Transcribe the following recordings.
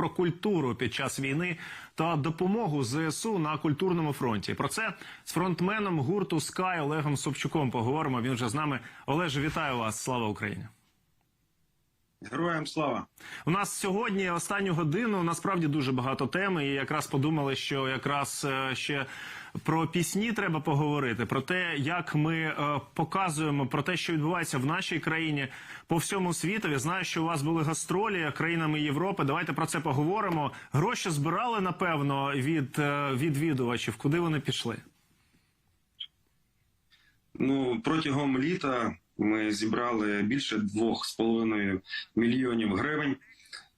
про культуру під час війни та допомогу ЗСУ на культурному фронті. Про це з фронтменом гурту Скай Олегом Собчуком поговоримо. Він вже з нами. Олеже, вітаю вас! Слава Україні! Героям слава! У нас сьогодні останню годину насправді дуже багато тем, і якраз подумали, що якраз е, ще про пісні треба поговорити, про те, як ми е, показуємо про те, що відбувається в нашій країні по всьому світові. Знаю, що у вас були гастролі країнами Європи. Давайте про це поговоримо. Гроші збирали напевно від е, відвідувачів. Куди вони пішли? Ну протягом літа ми зібрали більше двох з половиною мільйонів гривень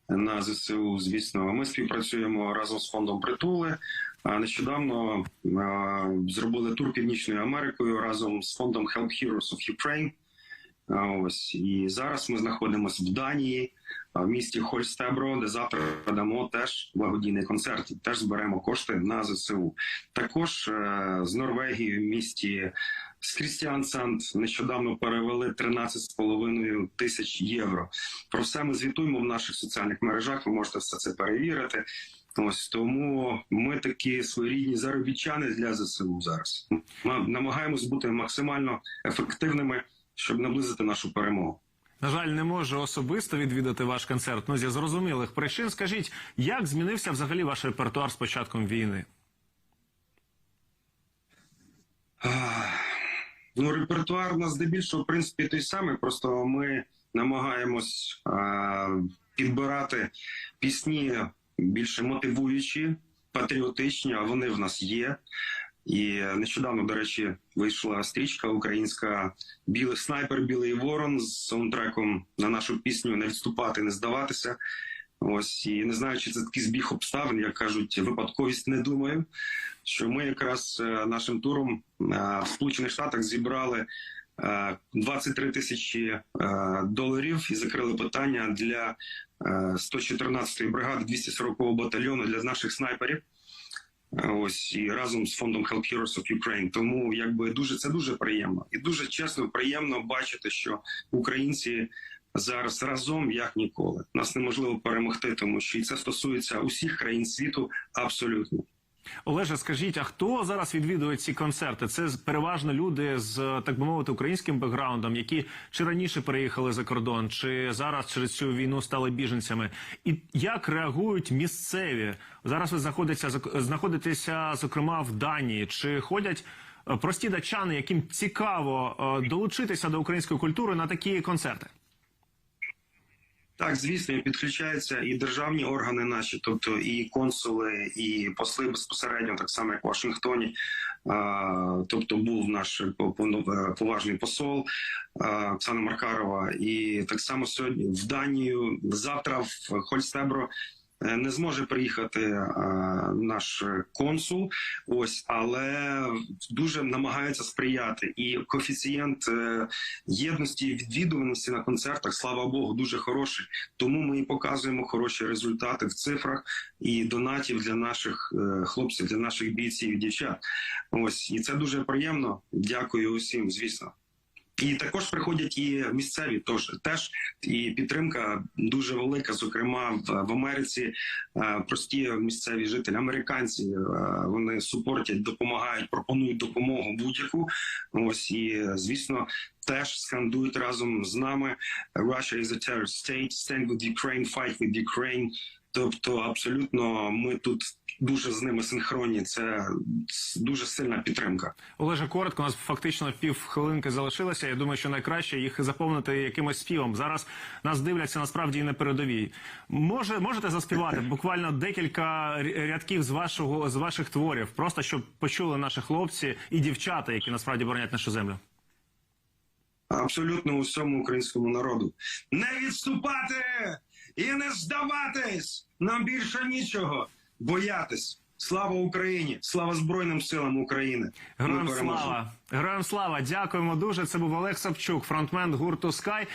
на ЗСУ. Звісно, ми співпрацюємо разом з фондом Притули. А нещодавно зробили тур Північною Америкою разом з фондом Help Heroes of Ukraine. Ось і зараз ми знаходимося в Данії, в місті Хольстебро, де завтра дамо теж благодійний концерт. Теж зберемо кошти на ЗСУ. Також е, з Норвегії в місті Скрістіансанд нещодавно перевели 13,5 тисяч євро. Про все ми звітуємо в наших соціальних мережах. Ви можете все це перевірити. Ось тому ми такі своєрідні заробітчани для ЗСУ зараз. Ми намагаємось бути максимально ефективними, щоб наблизити нашу перемогу. На жаль, не можу особисто відвідати ваш концерт. Ну зі зрозумілих причин. Скажіть, як змінився взагалі ваш репертуар з початком війни? Ну, репертуар у нас здебільшого, в принципі, той самий. Просто ми намагаємось а, підбирати пісні більше мотивуючі, патріотичні, а вони в нас є. І нещодавно, до речі, вийшла стрічка українська Білий снайпер, Білий Ворон з саундтреком на нашу пісню Не відступати, не здаватися. Ось і не знаю, чи це такий збіг обставин, як кажуть, випадковість не думаю. Що ми якраз е, нашим туром е, в Сполучених Штатах зібрали е, 23 тисячі е, доларів і закрили питання для е, 114-ї бригади 240-го батальйону для наших снайперів. Ось і разом з фондом Help Heroes of Ukraine. Тому якби дуже це дуже приємно і дуже чесно, приємно бачити, що українці зараз разом як ніколи. Нас неможливо перемогти, тому що і це стосується усіх країн світу абсолютно. Олеже, скажіть, а хто зараз відвідує ці концерти? Це переважно люди з так би мовити українським бекграундом, які чи раніше переїхали за кордон, чи зараз через цю війну стали біженцями. І як реагують місцеві? Зараз ви знаходитеся знаходитеся, зокрема в Данії. Чи ходять е, прості датчани, яким цікаво е, долучитися до української культури на такі концерти? Так, звісно, підключаються і державні органи наші, тобто і консули, і посли безпосередньо, так само як в Вашингтоні. Тобто був наш поважний посол Оксана Маркарова, і так само сьогодні в Данію. Завтра в Хольстебро е, не зможе приїхати а, наш консул. Ось, але дуже намагаються сприяти. І коефіцієнт е, єдності і відвідуваності на концертах, слава Богу, дуже хороший. Тому ми і показуємо хороші результати в цифрах і донатів для наших е, хлопців, для наших бійців і дівчат. Ось і це дуже приємно. Дякую усім, звісно. І також приходять і місцеві теж теж і підтримка дуже велика. Зокрема, в, в Америці е, прості місцеві жителі, американці е, вони супортять, допомагають, пропонують допомогу будь-яку. Ось і звісно, теж скандують разом з нами Russia is a terrorist state, stand with Ukraine, fight with Ukraine. Тобто, абсолютно, ми тут дуже з ними синхронні. Це дуже сильна підтримка. Олеже, коротко, у нас фактично пів хвилинки залишилося. Я думаю, що найкраще їх заповнити якимось співом. Зараз нас дивляться насправді і на передовій. Може, можете заспівати буквально декілька рядків з вашого з ваших творів, просто щоб почули наші хлопці і дівчата, які насправді боронять нашу землю. абсолютно усьому українському народу. Не відступати і не здаватись! Нам більше нічого боятись. Слава Україні! Слава Збройним силам України! Героям слава! Героям слава! Дякуємо дуже. Це був Олег Савчук, фронтмен гурту Скай.